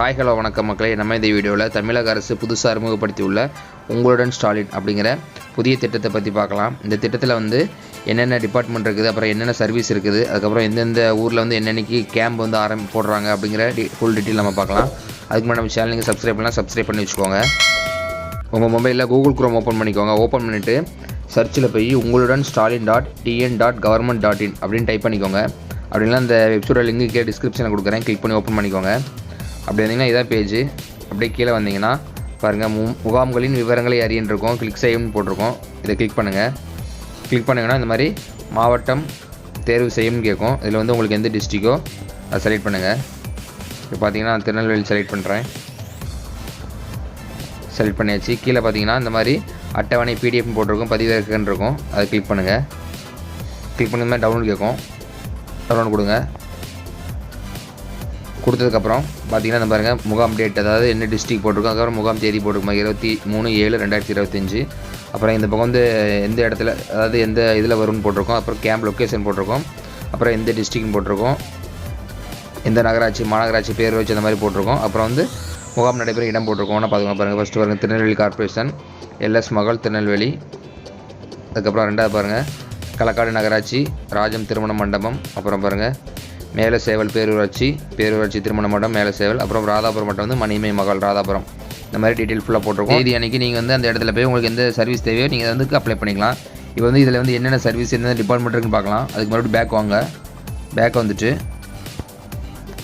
Hi hello வணக்கம் மக்களே. நம்ம இந்த வீடியோவில் தமிழக அரசு புதுசாக அறிமுகப்படுத்தியுள்ள உங்களுடன் ஸ்டாலின் அப்படிங்கிற புதிய திட்டத்தை பற்றி பார்க்கலாம். இந்த திட்டத்தில் வந்து என்னென்ன டிபார்ட்மெண்ட் இருக்குது அப்புறம் என்னென்ன சர்வீஸ் இருக்குது அதுக்கப்புறம் எந்தெந்த ஊரில் வந்து என்னென்னக்கு கேம்ப் வந்து ஆரம்பி போடுறாங்க அப்படிங்கிற டி ஃபுல் டீட்டெயில் நம்ம பார்க்கலாம். அதுக்கு மேலே நம்ம சேனல் நீங்கள் சப்ஸ்கிரைப் பண்ணலாம் சப்ஸ்கிரைப் பண்ணி வச்சுக்கோங்க. உங்கள் மொபைலில் கூகுள் குரோம் ஓப்பன் பண்ணிக்கோங்க. ஓப்பன் பண்ணிவிட்டு சர்ச்சில் போய் உங்களுடன் Stalin dot TN dot government dot in அப்படின்னு டைப் பண்ணிக்கோங்க. அப்படின்னா அந்த வெப்சைட்டோட லிங்க் டிஸ்கிரிப்ஷனில் கொடுக்குறேன். கிளிக் பண்ணி ஓப்பன் பண்ணிக்கோங்க. அப்படி வந்தீங்கன்னா இதான் பேஜ் அப்படியே கீழே வந்தீங்கன்னா பாருங்கள் மு முகாம்களின் விவரங்களை அறியன்னு இருக்கும் கிளிக் செய்யும்னு போட்டிருக்கோம். இதை கிளிக் பண்ணுங்கள் கிளிக் பண்ணிங்கன்னா இந்த மாதிரி மாவட்டம் தேர்வு செய்யும்னு கேட்கும். இதில் வந்து உங்களுக்கு எந்த டிஸ்ட்ரிக்கோ அதை செலக்ட் பண்ணுங்கள் இப்போ பார்த்தீங்கன்னா நான் திருநெல்வேலி செலக்ட் பண்ணுறேன் செலக்ட் பண்ணியாச்சு. கீழே பார்த்தீங்கன்னா இந்த மாதிரி அட்டவணை பிடிஎஃப் போட்டிருக்கும் பதிவிறக்குன்னு இருக்கும் அதை கிளிக் பண்ணுங்கள் கிளிக் பண்ணி மாதிரி டவுன்லோட் கேட்கும். டவுன்லோட் கொடுங்க. கொடுத்ததுக்கப்புறம் பார்த்தீங்கன்னா நம்ம பாருங்கள் முகாம் டேட் அதாவது என்ன டிஸ்ட்ரிக் போட்டிருக்கோம் அதுக்கப்புறம் முகாம் தேதி போட்டிருக்கோம் இருபத்தி மூணு ஏழு ரெண்டாயிரத்தி இருபத்தஞ்சி. அப்புறம் இந்த பக்கம் வந்து எந்த இடத்துல அதாவது எந்த இதில் வரும்னு போட்டிருக்கோம் அப்புறம் கேம்ப் லொக்கேஷன் போட்டிருக்கோம் அப்புறம் எந்த டிஸ்ட்ரிக்ட்னு போட்டிருக்கோம் எந்த நகராட்சி மாநகராட்சி பேர் வச்சு அந்த மாதிரி போட்டிருக்கோம். அப்புறம் வந்து முகாம் நடைபெற இடம் போட்டிருக்கோம். பார்த்துக்கோங்க பாருங்கள் ஃபஸ்ட்டு பாருங்கள் திருநெல்வேலி கார்ப்பரேஷன் எல்எஸ் மகள் திருநெல்வேலி. அதுக்கப்புறம் ரெண்டாவது பாருங்கள் களக்காடு நகராட்சி ராஜம் திருமண மண்டபம் அப்புறம் பாருங்கள் மேலே சேவல் பேரூராட்சி பேரூராட்சி திருமண மண்டபம் மேலே சேவல் அப்புறம் ராதாபுரம் மட்டும் வந்து மணிமை மகள் ராதாபுரம். இந்த மாதிரி டீட்டெயில் ஃபுல்லாக போட்டிருக்கோம். இது அன்னைக்கு நீங்கள் வந்து அந்த இடத்துல போய் உங்களுக்கு எந்த சர்வீஸ் தேவையோ நீங்கள் வந்து அப்ளை பண்ணிக்கலாம். இப்போ வந்து இதில் வந்து என்னென்ன சர்வீஸ் என்னென்ன டிபார்ட்மெண்ட் இருக்குன்னு பார்க்கலாம். அதுக்கு மறுபடியும் பேக் வாங்க. பேக் வந்துட்டு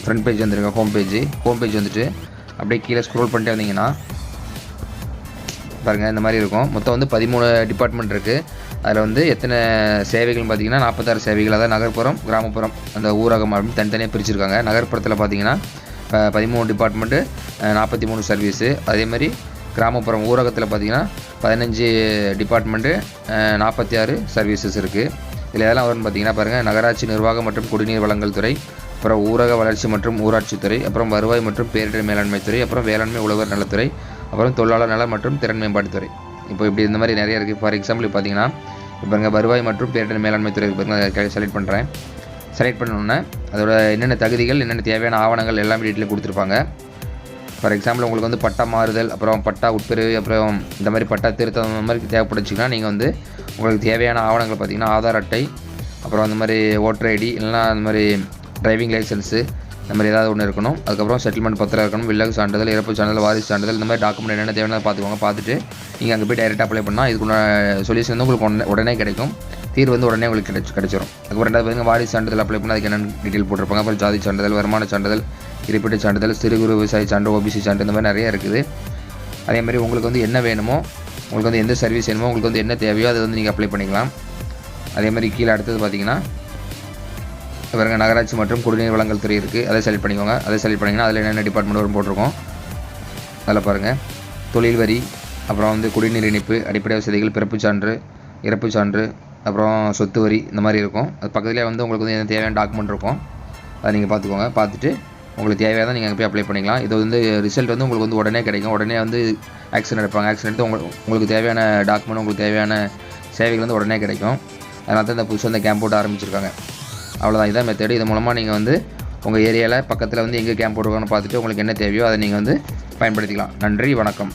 ஃப்ரண்ட் பேஜ் வந்துருங்க ஹோம் பேஜ் ஹோம் பேஜ் வந்துட்டு அப்படியே கீழே ஸ்க்ரோல் பண்ணிட்டே வந்தீங்கன்னா பாருங்கள் இந்த மாதிரி இருக்கும். மொத்தம் வந்து பதிமூணு டிபார்ட்மெண்ட் இருக்குது அதில் வந்து எத்தனை சேவைகள்னு பார்த்தீங்கன்னா நாற்பத்தாறு சேவைகள் அதாவது நகர்ப்புறம் கிராமப்புறம் அந்த ஊரகம் அப்படின்னு தனித்தனியாக பிரிச்சிருக்காங்க. நகர்ப்புறத்தில் பார்த்தீங்கன்னா பதிமூணு டிபார்ட்மெண்ட்டு நாற்பத்தி மூணு சர்வீஸு அதேமாதிரி கிராமப்புறம் ஊரகத்தில் பார்த்தீங்கன்னா பதினஞ்சு டிபார்ட்மெண்ட்டு நாற்பத்தி ஆறு சர்வீசஸ் இருக்குது இதில் எதெல்லாம் வரும்னு பார்த்தீங்கன்னா பாருங்கள் நகராட்சி நிர்வாகம் மற்றும் குடிநீர் வழங்கல் துறை அப்புறம் ஊரக வளர்ச்சி மற்றும் ஊராட்சித்துறை அப்புறம் வருவாய் மற்றும் பேரிடர் மேலாண்மை துறை அப்புறம் வேளாண்மை உழவர் நலத்துறை அப்புறம் தொழிலாளர் நலம் மற்றும் திறன் மேம்பாட்டுத்துறை இப்போ இப்படி இந்த மாதிரி நிறைய இருக்குது ஃபார் எக்ஸாம்பிள் பார்த்தீங்கன்னா இப்போ இங்கே வருவாய் மற்றும் பேரிடர் மேலாண்மை துறை பாருங்க செலக்ட் பண்ணுறேன் செலக்ட் பண்ணோன்னே அதோட என்னென்ன தகுதிகள் என்னென்ன தேவையான ஆவணங்கள் எல்லாமே டீட்டெயில் கொடுத்துருப்பாங்க. ஃபார் எக்ஸாம்பிள் உங்களுக்கு வந்து பட்டா மாறுதல் அப்புறம் பட்டா உட்பிரிவு அப்புறம் இந்த மாதிரி பட்டா திருத்தம் அந்த மாதிரி தேவைப்படுச்சுன்னா நீங்கள் வந்து உங்களுக்கு தேவையான ஆவணங்கள் பார்த்தீங்கன்னா ஆதார் அட்டை அப்புறம் அந்த மாதிரி ஓட்டர் ஐடி இல்லைனா அந்த மாதிரி டிரைவிங் லைசன்ஸு இந்த மாதிரி ஏதாவது ஒன்று இருக்கணும். அதுக்கப்புறம் செட்டில்மெண்ட் பத்திரம் இருக்கணும். வில்லக சான்றிதழ் இறப்பு சான்றிதழ் வாரிசு சான்றிதழ் இந்த மாதிரி டாக்குமெண்ட் என்னென்ன தேவையான பார்த்துக்கோங்க. பார்த்துட்டு நீங்கள் அங்கே போய் டைரெக்டாக அப்ளை பண்ணால் இதுக்குள்ள சொல்யூஷன் வந்து உங்களுக்கு உடனே உடனே கிடைக்கும். தீர்வு வந்து உடனே உங்களுக்கு கிடைச்சி கிடைச்சிரும். அதுக்கப்புறம் ரெண்டாவது பாருங்க வாரிசு சான்றிதழ் அப்ளை பண்ணால் அதுக்கு என்னென்ன டீட்டெயில் போட்டிருப்பாங்க. அப்புறம் ஜாதி சான்றிதழ் வருமான சான்றிதழ் இருப்பிட சான்றிதழ் சிறு குறு விவசாய சான்று ஓபிசி சான்று இந்த மாதிரி நிறைய இருக்குது. அதே மாதிரி உங்களுக்கு வந்து என்ன வேணுமோ உங்களுக்கு வந்து எந்த சர்வீஸ் வேணுமோ உங்களுக்கு வந்து என்ன தேவையோ அதை வந்து நீங்கள் அப்ளை பண்ணிக்கலாம். அதே மாதிரி கீழே அடுத்தது பார்த்தீங்கன்னா பாருங்க நகராட்சி மற்றும் குடிநீர் வழங்கல் துறை இருக்குது அதை செலக்ட் பண்ணிக்கோங்க. அதை செலக்ட் பண்ணிங்கன்னா அதில் என்னென்ன டிபார்ட்மெண்ட் வரும் போட்டிருக்கோம். அதில் பாருங்கள் தொழில் வரி அப்புறம் வந்து குடிநீர் இணைப்பு அடிப்படை வசதிகள் பிறப்புச் சான்று இறப்புச் சான்று அப்புறம் சொத்து வரி இந்த மாதிரி இருக்கும். அது பக்கத்துலேயே வந்து உங்களுக்கு வந்து என்ன தேவையான டாக்குமெண்ட் இருக்கும். அதை நீங்கள் பார்த்துக்கோங்க. பார்த்துட்டு உங்களுக்கு தேவையாக நீங்கள் அங்கே போய் அப்ளை பண்ணிக்கலாம். இது வந்து ரிசல்ட் வந்து உங்களுக்கு வந்து உடனே கிடைக்கும். உடனே வந்து ஆக்ஷன் எடுப்பாங்க. ஆக்ஷன் எடுத்து உங்களுக்கு உங்களுக்கு தேவையான டாக்குமெண்ட் உங்களுக்கு தேவையான சேவைகள் வந்து உடனே கிடைக்கும். அதனால தான் இந்த புதுசாக இந்த கேம்ப் போட்டு ஆரம்பிச்சிருக்காங்க. அவ்வளோதான் இதான் மெத்தடு இது மூலமாக நீங்கள் வந்து உங்கள் ஏரியாவில் பக்கத்தில் வந்து எங்கே கேம்ப் போடுவாங்கன்னு பார்த்துட்டு உங்களுக்கு என்ன தேவையோ அதை நீங்கள் வந்து பயன்படுத்திக்கலாம். நன்றி வணக்கம்.